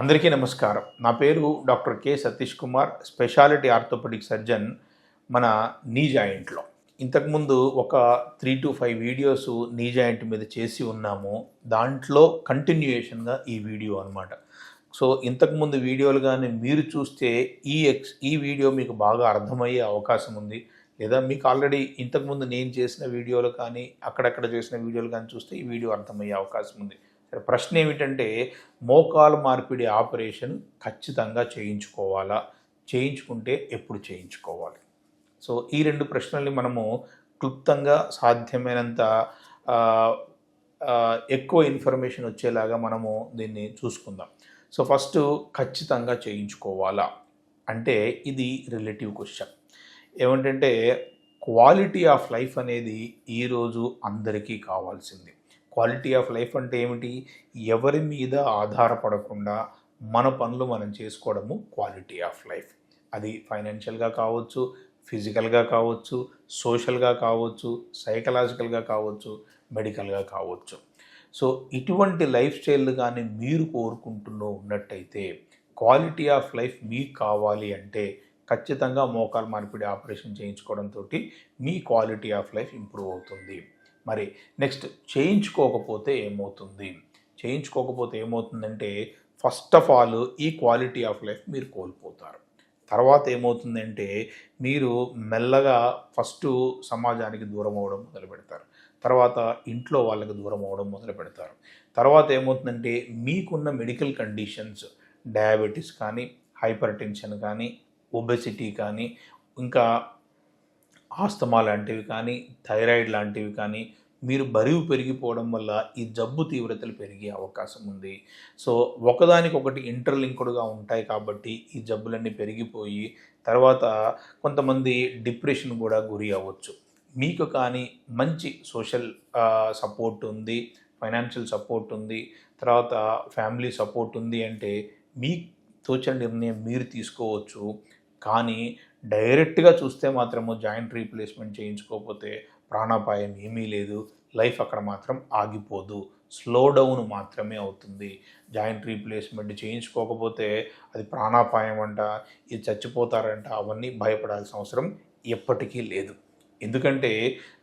అందరికీ నమస్కారం. నా పేరు doctor K Satish Kumar speciality orthopaedic surgeon మన నీ జాయింట్లో. ఇంతకుముందు ఒక three two five videos knee joint మీద చేసి ఉన్నాము. దాంట్లో కంటిన్యూయేషన్గా ఈ వీడియో అనమాట సో ఇంతకుముందు వీడియోలు కానీ మీరు చూస్తే ఈ ఎక్స్ ఈ వీడియో మీకు బాగా అర్థమయ్యే అవకాశం ఉంది. లేదా మీకు ఆల్రెడీ ఇంతకుముందు నేను చేసిన వీడియోలు కానీ అక్కడక్కడ చేసిన వీడియోలు కానీ చూస్తే ఈ వీడియో అర్థమయ్యే అవకాశం ఉంది. ప్రశ్న ఏమిటంటే మోకాలు మార్పిడి ఆపరేషన్ ఖచ్చితంగా చేయించుకోవాలా? చేయించుకుంటే ఎప్పుడు చేయించుకోవాలి? సో ఈ రెండు ప్రశ్నల్ని మనము క్లుప్తంగా సాధ్యమైనంత ఎక్కువ ఇన్ఫర్మేషన్ వచ్చేలాగా మనము దీన్ని చూసుకుందాం. సో ఫస్ట్ ఖచ్చితంగా చేయించుకోవాలా? అంటే ఇది రిలేటివ్ క్వశ్చన్. ఏమంటే క్వాలిటీ ఆఫ్ లైఫ్ అనేది ఈరోజు అందరికీ కావాల్సింది. క్వాలిటీ ఆఫ్ లైఫ్ అంటే ఏమిటి? ఎవరి మీద ఆధారపడకుండా మన పనులు మనం చేసుకోవడము క్వాలిటీ ఆఫ్ లైఫ్. అది ఫైనాన్షియల్గా కావచ్చు ఫిజికల్గా కావచ్చు సోషల్గా కావచ్చు సైకలాజికల్గా కావచ్చు మెడికల్గా కావచ్చు. సో ఇటువంటి లైఫ్ స్టైల్ కానీ మీరు కోరుకుంటూ ఉన్నట్టయితే క్వాలిటీ ఆఫ్ లైఫ్ మీకు కావాలి అంటే ఖచ్చితంగా మోకాలు మార్పిడి ఆపరేషన్ చేయించుకోవడంతో మీ క్వాలిటీ ఆఫ్ లైఫ్ ఇంప్రూవ్ అవుతుంది. మరి నెక్స్ట్ చేయించుకోకపోతే ఏమవుతుంది? చేయించుకోకపోతే ఏమవుతుందంటే ఫస్ట్ ఆఫ్ ఆల్ ఈ క్వాలిటీ ఆఫ్ లైఫ్ మీరు కోల్పోతారు. తర్వాత ఏమవుతుందంటే మీరు మెల్లగా ఫస్ట్ సమాజానికి దూరం అవ్వడం మొదలు పెడతారు. తర్వాత ఇంట్లో వాళ్ళకి దూరం అవ్వడం మొదలు పెడతారు. తర్వాత ఏమవుతుందంటే మీకున్న మెడికల్ కండిషన్స్ డయాబెటీస్ కానీ హైపర్ టెన్షన్ కానీ ఒబెసిటీ కానీ ఇంకా ఆస్తమా లాంటివి కానీ థైరాయిడ్ లాంటివి కానీ మీరు బరువు పెరిగిపోవడం వల్ల ఈ జబ్బు తీవ్రతలు పెరిగే అవకాశం ఉంది. సో ఒకదానికొకటి ఇంటర్లింక్డ్గా ఉంటాయి కాబట్టి ఈ జబ్బులన్నీ పెరిగిపోయి తర్వాత కొంతమంది డిప్రెషన్ కూడా గురి అవ్వచ్చు. మీకు కానీ మంచి సోషల్ సపోర్ట్ ఉంది ఫైనాన్షియల్ సపోర్ట్ ఉంది తర్వాత ఫ్యామిలీ సపోర్ట్ ఉంది అంటే మీ తోచిన నిర్ణయం మీరు తీసుకోవచ్చు. కానీ డైరెక్ట్గా చూస్తే మాత్రము జాయింట్ రీప్లేస్మెంట్ చేయించుకోకపోతే ప్రాణాపాయం ఏమీ లేదు. లైఫ్ అక్కడ మాత్రం ఆగిపోదు. స్లో డౌన్ మాత్రమే అవుతుంది. జాయింట్ రీప్లేస్మెంట్ చేయించుకోకపోతే అది ప్రాణాపాయం అంట ఇది చచ్చిపోతారంట అవన్నీ భయపడాల్సిన అవసరం ఎప్పటికీ లేదు. ఎందుకంటే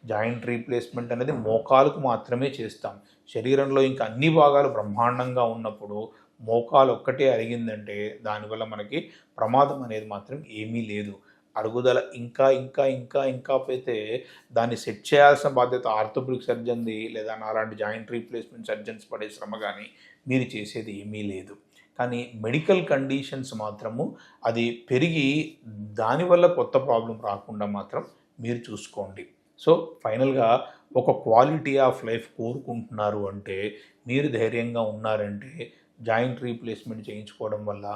జాయింట్ రీప్లేస్మెంట్ అనేది మోకాలకు మాత్రమే చేస్తాం. శరీరంలో ఇంకా అన్ని భాగాలు బ్రహ్మాండంగా ఉన్నప్పుడు మోకాలు ఒక్కటే అరిగిందంటే దానివల్ల మనకి ప్రమాదం అనేది మాత్రం ఏమీ లేదు. అరుగుదల ఇంకా ఇంకా ఇంకా ఇంకా అయితే దాన్ని సెట్ చేయాల్సిన బాధ్యత ఆర్థోపిక్ సర్జన్ది లేదా నాలాంటి జాయింట్ రీప్లేస్మెంట్ సర్జన్స్ పడే శ్రమ కానీ మీరు చేసేది ఏమీ లేదు. కానీ మెడికల్ కండిషన్స్ మాత్రము అది పెరిగి దానివల్ల కొత్త ప్రాబ్లం రాకుండా మాత్రం మీరు చూసుకోండి. సో ఫైనల్గా ఒక క్వాలిటీ ఆఫ్ లైఫ్ కోరుకుంటున్నారు అంటే మీరు ధైర్యంగా ఉన్నారంటే జాయింట్ రీప్లేస్మెంట్ చేయించుకోవడం వల్ల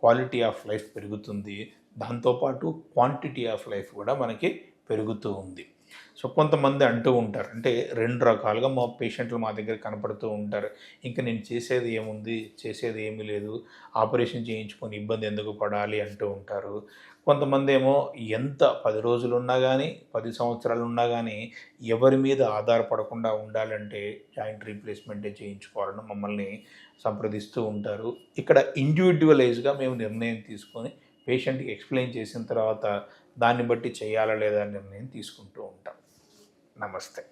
క్వాలిటీ ఆఫ్ లైఫ్ పెరుగుతుంది. దాంతోపాటు క్వాంటిటీ ఆఫ్ లైఫ్ కూడా మనకి పెరుగుతూ ఉంది. సో కొంతమంది అంటూ ఉంటారు. అంటే రెండు రకాలుగా మా పేషెంట్లు మా దగ్గర కనపడుతూ ఉంటారు. ఇంకా నేను చేసేది ఏముంది? చేసేది ఏమీ లేదు. ఆపరేషన్ చేయించుకొని ఇబ్బంది ఎందుకు పడాలి అంటూ ఉంటారు. కొంతమంది ఏమో ఎంత పది రోజులు ఉన్నా కానీ పది సంవత్సరాలు ఉన్నా కానీ ఎవరి మీద ఆధారపడకుండా ఉండాలంటే జాయింట్ రీప్లేస్మెంటే చేయించుకోవాలని మమ్మల్ని సంప్రదిస్తూ ఉంటారు. ఇక్కడ ఇండివిజువలైజ్గా మేము నిర్ణయం తీసుకొని పేషెంట్కి ఎక్స్ప్లెయిన్ చేసిన తర్వాత దాన్ని బట్టి చేయాలా లేదా నిర్ణయం తీసుకుంటూ ఉంటాం. నమస్తే.